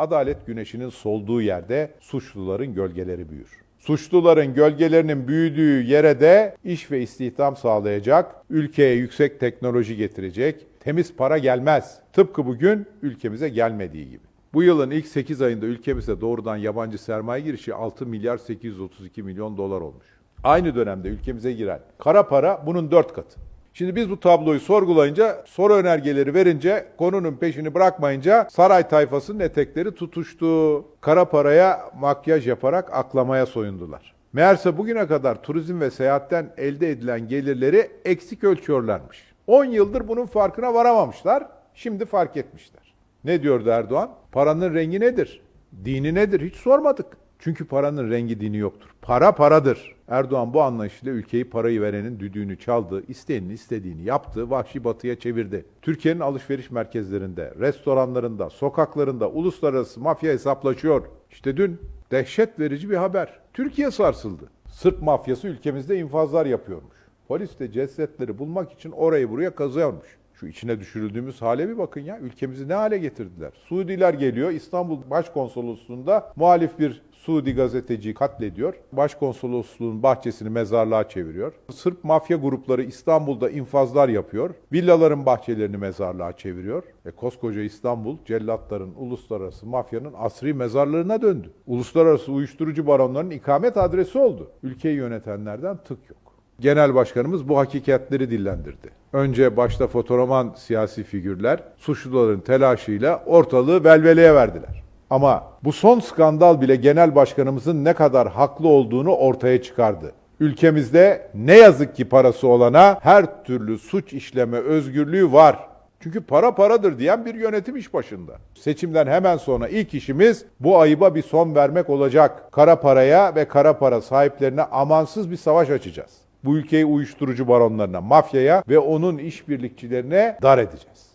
adalet güneşinin solduğu yerde suçluların gölgeleri büyür. Suçluların gölgelerinin büyüdüğü yere de iş ve istihdam sağlayacak, ülkeye yüksek teknoloji getirecek, temiz para gelmez. Tıpkı bugün ülkemize gelmediği gibi. Bu yılın ilk 8 ayında ülkemize doğrudan yabancı sermaye girişi 6 milyar 832 milyon dolar olmuş. Aynı dönemde ülkemize giren kara para bunun 4 katı. Şimdi biz bu tabloyu sorgulayınca, soru önergeleri verince, konunun peşini bırakmayınca saray tayfasının etekleri tutuştu. Kara paraya makyaj yaparak aklamaya soyundular. Meğerse bugüne kadar turizm ve seyahatten elde edilen gelirleri eksik ölçüyorlarmış. 10 yıldır bunun farkına varamamışlar, şimdi fark etmişler. Ne diyordu Erdoğan? Paranın rengi nedir? Dini nedir? Hiç sormadık. Çünkü paranın rengi dini yoktur. Para paradır. Erdoğan bu anlayışıyla ülkeyi parayı verenin düdüğünü çaldı, isteyenin istediğini yaptı, vahşi batıya çevirdi. Türkiye'nin alışveriş merkezlerinde, restoranlarında, sokaklarında uluslararası mafya hesaplaşıyor. İşte dün dehşet verici bir haber. Türkiye sarsıldı. Sırp mafyası ülkemizde infazlar yapıyormuş. Polis de cesetleri bulmak için orayı buraya kazıyormuş. Şu içine düşürüldüğümüz hale bir bakın ya. Ülkemizi ne hale getirdiler? Suudiler geliyor. İstanbul Başkonsolosluğu'nda muhalif bir Suudi gazeteciyi katlediyor. Başkonsolosluğun bahçesini mezarlığa çeviriyor. Sırp mafya grupları İstanbul'da infazlar yapıyor. Villaların bahçelerini mezarlığa çeviriyor. Ve koskoca İstanbul cellatların, uluslararası mafyanın asri mezarlarına döndü. Uluslararası uyuşturucu baronlarının ikamet adresi oldu. Ülkeyi yönetenlerden tık yok. Genel başkanımız bu hakikatleri dillendirdi. Önce başta fotoğraman siyasi figürler suçluların telaşıyla ortalığı velveleye verdiler. Ama bu son skandal bile genel başkanımızın ne kadar haklı olduğunu ortaya çıkardı. Ülkemizde ne yazık ki parası olana her türlü suç işleme özgürlüğü var. Çünkü para paradır diyen bir yönetim iş başında. Seçimden hemen sonra ilk işimiz bu ayıba bir son vermek olacak. Kara paraya ve kara para sahiplerine amansız bir savaş açacağız. Bu ülkeyi uyuşturucu baronlarına, mafyaya ve onun işbirlikçilerine dar edeceğiz.